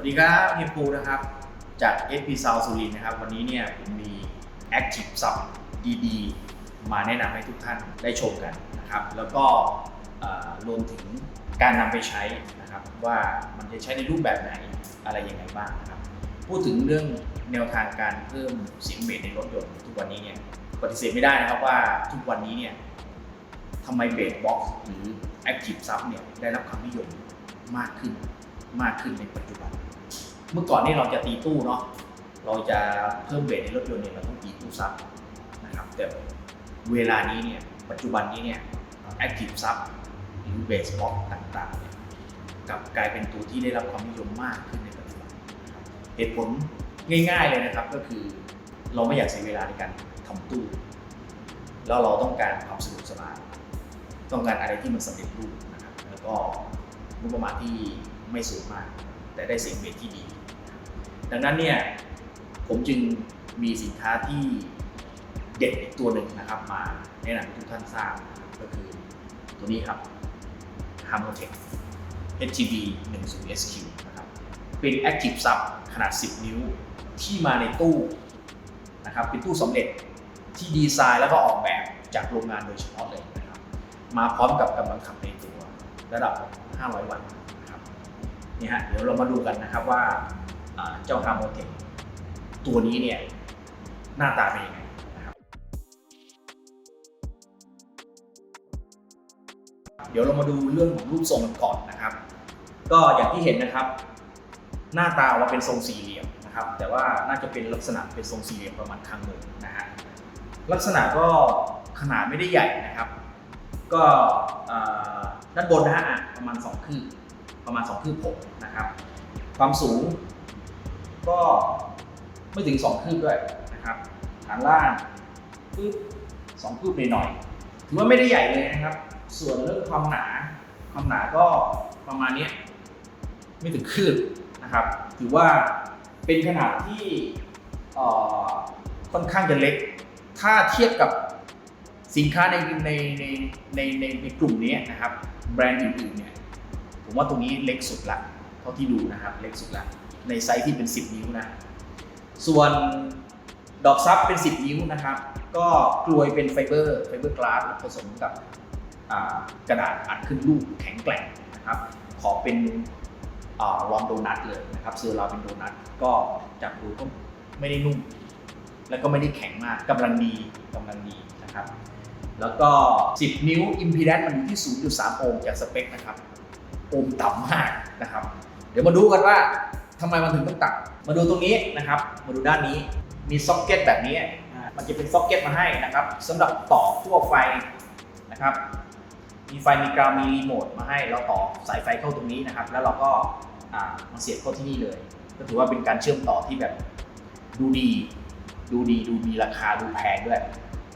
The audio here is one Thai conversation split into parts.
วัสดีครับเฮียปูนะครับ จาก SP Sound สุรินนะครับ วันนี้เนี่ยผมมี Active Sub ดีๆ มาแนะนำให้ทุกท่านได้ชมกันนะครับ แล้วก็รวมถึงการนำไปใช้นะครับ ว่ามันจะใช้ในรูปแบบไหนอะไรยังไงบ้างนะครับ พูดถึงเรื่องแนวทางการเพิ่มเสียงเบสในรถยนต์ทุกวันนี้เนี่ยปฏิเสธไม่ได้นะครับว่าทุกวันนี้เนี่ยทำไมเบสบ็อกซ์หรือ Active Sub เนี่ยได้รับความนิยมมากขึ้นมากขึ้นในปัจจุบัน เมื่อก่อนนี่เราจะตีตู้เนาะเราจะเพิ่มเบสในรถยนต์เนี่ยเราต้องตีตู้ซับนะครับแต่เวลานี้เนี่ยปัจจุบันนี้เนี่ย Active Sub หรือเบสบ็อกต่างๆเนี่ยกลับกลายเป็นตัวที่ได้รับความนิยมมากขึ้นในปัจจุบันเหตุผลง่ายๆเลยนะครับก็คือเราไม่อยากเสียเวลาในการทำตู้ แล้วเราต้องการความสะดวกสบายต้องการอะไรที่มันสำเร็จรูปนะครับแล้วก็งบประมาณที่ไม่สูงมาก แต่ได้เสียงเบสที่ดี ดังนั้นเนี่ยผมจึงมีสินค้าที่เด็ดอีกตัวหนึ่งนะครับ มาแนะนำให้ทุกท่านทราบก็คือตัวนี้ครับ Harmotech HGB 10 SQ นะครับ เป็น Active Sub ขนาด 10 นิ้วที่มาในตู้นะครับ เป็นตู้สำเร็จที่ดีไซน์แล้วก็ออกแบบจากโรงงานโดยเฉพาะเลยนะครับ มาพร้อมกับกำลังขับในตัวระดับ 500 วัตต์นะครับนี่ฮะเดี๋ยวเรามาดูกันนะครับว่า เจ้า Harmotech ตัวนี้เนี่ยหน้าตาเป็นยังไงนะครับเดี๋ยวเรามาดูเรื่องของรูปทรงกันก่อนนะครับ ก็อย่างที่เห็นนะครับ หน้าตาออกมาเป็นทรงสี่เหลี่ยมนะครับ แต่ว่าน่าจะเป็นลักษณะเป็นทรงสี่เหลี่ยมประมาณคางมือนะฮะลักษณะก็ขนาดไม่ได้ใหญ่นะครับ ก็ด้านบนนะฮะอะประมาณ2คืบประมาณ2คืบผมนะครับ ความสูง ก็ไม่ถึง 2 คืบด้วยนะครับฐานล่างคืบสองคืบหน่อยๆถือว่าไม่ได้ใหญ่เลยนะครับ ส่วนเรื่องความหนาความหนาก็ประมาณนี้ไม่ถึงคืบนะครับ ถือว่าเป็นขนาดที่ค่อนข้างจะเล็ก ถ้าเทียบกับสินค้าในในในในในในกลุ่มนี้นะครับ แบรนด์อื่นๆเนี่ยผมว่าตรงนี้เล็กสุดละเท่าที่ดูนะครับเล็กสุดละ ในไซส์ที่เป็น 10 นิ้วนะ ส่วนดอกซับเป็น 10 นิ้วนะครับ ก็กลวยเป็นไฟเบอร์ไฟเบอร์กลาสผสมกับกระดาษอัดขึ้นรูปแข็งแกร่งนะครับ ขอเป็นรอนโดนัทเลยนะครับเซอร์ราเป็นโดนัทก็จับดูก็ไม่ได้นุ่ม แล้วก็ไม่ได้แข็งมากกำลังดีกำลังดีนะครับ แล้วก็ 10 นิ้ว impedance มันอยู่ที่ 0.3 โอห์มจากสเปคนะครับ โอห์มต่ำมากนะครับ เดี๋ยวมาดูกันว่า ทำไมมันถึงต้องต่ำมาดูตรงนี้นะครับ มาดูด้านนี้ มีซ็อกเก็ตแบบนี้ มันจะเป็นซ็อกเก็ตมาให้นะครับสำหรับต่อทั่วไฟนะครับ มีไฟ มีกราว มีรีโมทมาให้ เราต่อสายไฟเข้าตรงนี้นะครับ แล้วเราก็มาเสียบเข้าที่นี่เลย ก็ถือว่าเป็นการเชื่อมต่อที่แบบดูดี ดูดี ดูมีราคา ดูแพงด้วย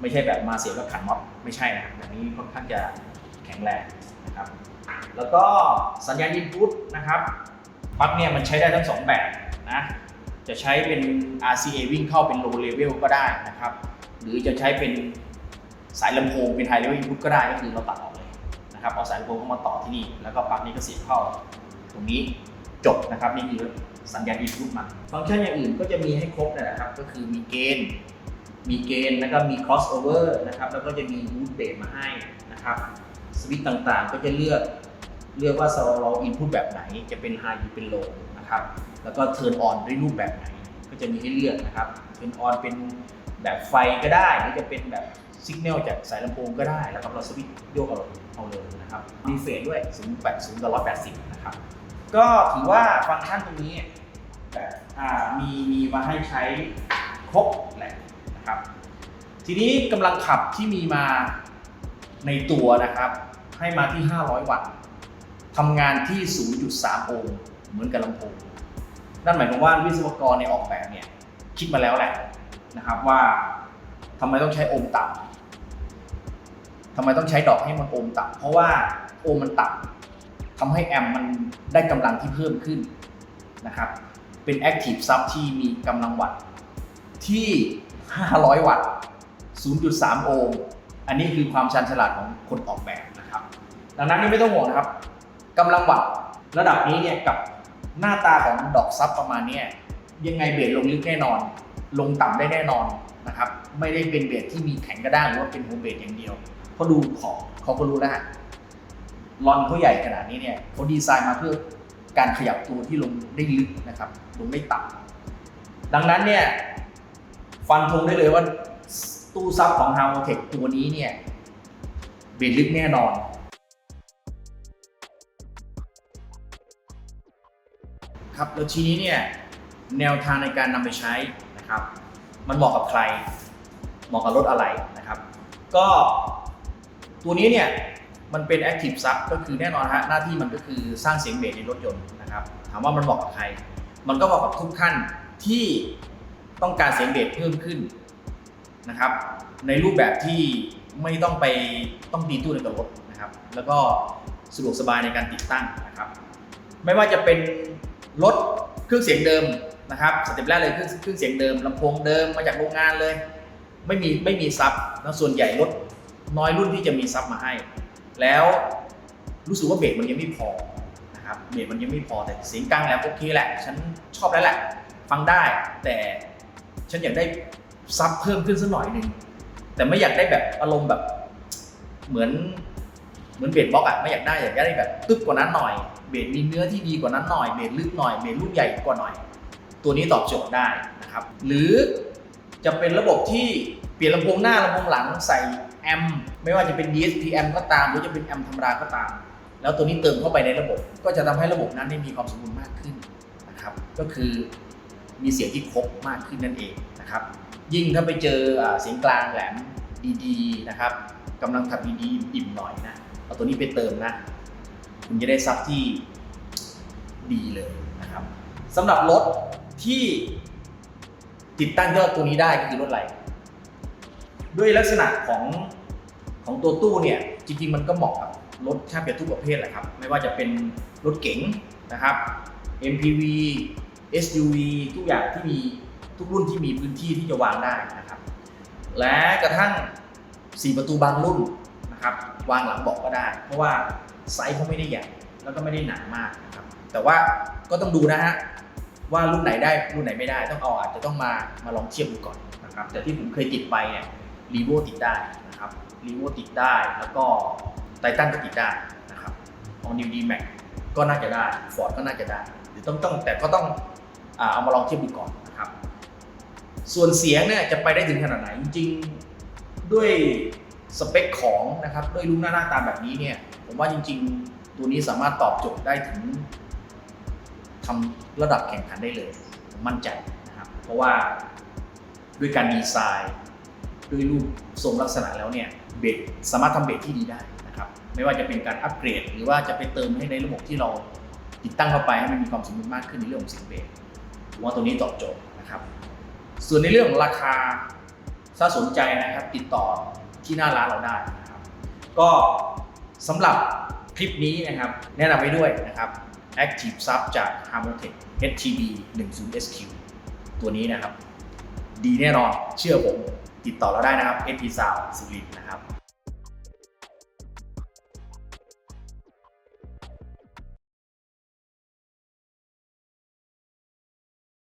ไม่ใช่แบบมาเสียบแล้วขันน็อต ไม่ใช่นะแบบนี้ค่อนข้างจะแข็งแรงนะครับ แล้วก็สัญญาณ input นะครับ ปลั๊กเนี่ยมันใช้ได้ทั้งสองแบบนะจะใช้เป็น RCA วิ่งเข้าเป็น low level ก็ได้นะครับ หรือจะใช้เป็นสายลำโพงเป็น high level input ก็ได้ก็คือเราตัดออกเลยนะครับเอาสายลำโพงเข้ามาต่อที่นี่ แล้วก็ปลั๊กนี้ก็เสียบเข้าตรงนี้จบนะครับนี่คือสัญญาณ input มันฟังก์ชันอย่างอื่นก็จะมีให้ครบนะครับ ก็คือมีเกณฑ์มีเกณฑ์แล้วก็มี crossover นะครับแล้วก็จะมี boot base มาให้นะครับสวิตต่างๆ ก็จะเลือก เลือกว่าเราอินพุตแบบไหนจะเป็น high หรือเป็น low นะครับแล้วก็ turn on ด้วยรูปแบบไหน ก็จะมีให้เลือกนะครับ turn on เป็นแบบไฟก็ได้หรือจะเป็นแบบสัญญาณจากสายลำโพงก็ได้แล้วครับเราสวิตช์โยกเอาเอาเลยนะครับมีเฟสด้วย 0 8 0 กับ 180 นะครับ ก็ถือว่าฟังก์ชันตรงนี้แบบอ่ามีมีมาให้ใช้ครบแหละนะครับ ทีนี้กำลังขับที่มีมาในตัวนะครับ ให้มาที่ 500 วัตต์ ทำงานที่ 0.3 โอห์มเหมือนกับลำโพงนั่นหมายความว่าวิศวกรในออกแบบเนี่ยคิดมาแล้วแหละนะครับว่าทำไมต้องใช้โอห์มต่ำทำไมต้องใช้ดอกให้มันโอห์มต่ำเพราะว่าโอห์มมันต่ำทำให้แอมป์มันได้กำลังที่เพิ่มขึ้นนะครับเป็น Active Sub ที่มีกำลังวัตต์ที่ 500 วัตต์ 0.3 โอห์ม อันนี้คือความชันฉลาดของคนออกแบบนะครับ ดังนั้นนี่ไม่ต้องห่วงนะครับ กำลังวัตต์ระดับนี้เนี่ยกับหน้าตาของดอกซับประมาณนี้ยังไงเบสลงลึกแน่นอน ลงต่ำได้แน่นอนนะครับ ไม่ได้เป็นเบสที่มีแข็งกระด้างหรือว่าเป็นหัวเบสอย่างเดียวเพราะดูขอบเขาก็รู้แล้วฮะลอนเขาใหญ่ขนาดนี้เนี่ยเขาดีไซน์มาเพื่อการขยับตัวที่ลงได้ลึกนะครับ ลงได้ต่ำดังนั้นเนี่ยฟันธงได้เลยว่าตู้ซับของ h a r m o t e c h ตัวนี้เนี่ยเบสลึกแน่นอน ครับแล้วทีนี้เนี่ยแนวทางในการนำไปใช้นะครับ มันเหมาะกับใคร เหมาะกับรถอะไรนะครับ ก็ตัวนี้เนี่ยมันเป็น Active Sub ก็คือแน่นอนฮะหน้าที่มันก็คือสร้างเสียงเบสในรถยนต์นะครับถามว่ามันเหมาะกับใคร มันก็เหมาะกับทุกท่านที่ต้องการเสียงเบสเพิ่มขึ้นนะครับ ในรูปแบบที่ไม่ต้องไปต้องตีตู้ในตัวรถนะครับ แล้วก็สะดวกสบายในการติดตั้งนะครับ ไม่ว่าจะเป็น รถเครื่องเสียงเดิมนะครับสเต็ปแรกเลยเครื่องเครื่องเสียงเดิมลำโพงเดิมมาจากโรงงานเลย ไม่มีไม่มีซับแล้วส่วนใหญ่รถน้อยรุ่นที่จะมีซับมาให้ แล้วรู้สึกว่าเบสมันยังไม่พอนะครับเบสมันยังไม่พอแต่เสียงกลางแหลมโอเคแหละ ฉันชอบแล้วแหละ ฟังได้แต่ฉันอยากได้ซับเพิ่มขึ้นสักหน่อยหนึ่งแต่ไม่อยากได้แบบอารมณ์แบบเหมือนเหมือนเบสบล็อกอะไม่อยากได้อยากได้แบบตึ๊บกว่านั้นหน่อย เบสมีเนื้อที่ดีกว่านั้นหน่อยเบสลึกหน่อยเบสลูกใหญ่กว่าหน่อย ตัวนี้ตอบโจทย์ได้นะครับ หรือจะเป็นระบบที่เปลี่ยนลำโพงหน้าลำโพงหลังใส่แอมไม่ว่าจะเป็น DSP แอมก็ตาม หรือจะเป็นแอมธรรมดาก็ตาม แล้วตัวนี้เติมเข้าไปในระบบ ก็จะทำให้ระบบนั้นได้มีความสมบูรณ์มากขึ้นนะครับ ก็คือมีเสียงที่ครบมากขึ้นนั่นเองนะครับ ยิ่งถ้าไปเจอเสียงกลางแหลมดีๆนะครับกำลังทำดีๆอิ่มๆหน่อยนะเอาตัวนี้ไปเติมนะ คุณจะได้ซับที่ดีเลยนะครับสำหรับรถที่ติดตั้งยอดตัวนี้ได้ก็คือรถอะไรด้วยลักษณะของของตัวตู้เนี่ยจริงๆมันก็เหมาะกับรถแทบจะทุกประเภทแหละครับ ไม่ว่าจะเป็นรถเก๋งนะครับ MPV SUV ทุกอย่างที่มีทุกรุ่นที่มีพื้นที่ที่จะวางได้นะครับ และกระทั่ง 4 ประตูบางรุ่นนะครับ วางหลังเบาะก็ได้ เพราะว่าไซส์เขาไม่ได้ใหญ่แล้วก็ไม่ได้หนามากนะครับแต่ว่าก็ต้องดูนะฮะว่ารุ่นไหนได้รุ่นไหนไม่ได้ต้องเอาอาจจะต้องมามาลองเทียบดูก่อนนะครับแต่ที่ผมเคยติดไปเนี่ยรีโวติดได้นะครับรีโวติดได้แล้วก็ไททันก็ติดได้นะครับออนิวดีแม็กก็น่าจะได้ฟอร์ดก็น่าจะได้หรือต้องต้องแต่ก็ต้องเอามาลองเทียบดูก่อนนะครับ ส่วนเสียงเนี่ยจะไปได้ถึงขนาดไหนจริงๆด้วย สเปคของนะครับด้วยรูปหน้าหน้าตาแบบนี้เนี่ยผมว่าจริง ๆ ตัวนี้สามารถตอบโจทย์ได้ถึงทำระดับแข่งขันได้เลยผมมั่นใจนะครับ เพราะว่าด้วยการดีไซน์ด้วยรูปทรงลักษณะแล้วเนี่ยเบสสามารถทำเบสที่ดีได้นะครับ ไม่ว่าจะเป็นการอัปเกรด หรือว่าจะไปเติมให้ในระบบที่เราติดตั้งเข้าไปให้มันมีความสมบูรณ์มากขึ้นในเรื่องของเสียงเบสผมว่าตัวนี้ตอบโจทย์นะครับ ส่วนในเรื่องของราคาถ้าสนใจนะครับ ติดต่อ ที่หน้าร้านเราได้นะครับ ก็สำหรับคลิปนี้นะครับ แนะนำไว้ด้วยนะครับ Active Sub จาก Harmotech HTB 10 SQ ตัวนี้นะครับ ดีแน่นอนเชื่อผม ติดต่อเราได้นะครับ SP Sound สุรินนะครับ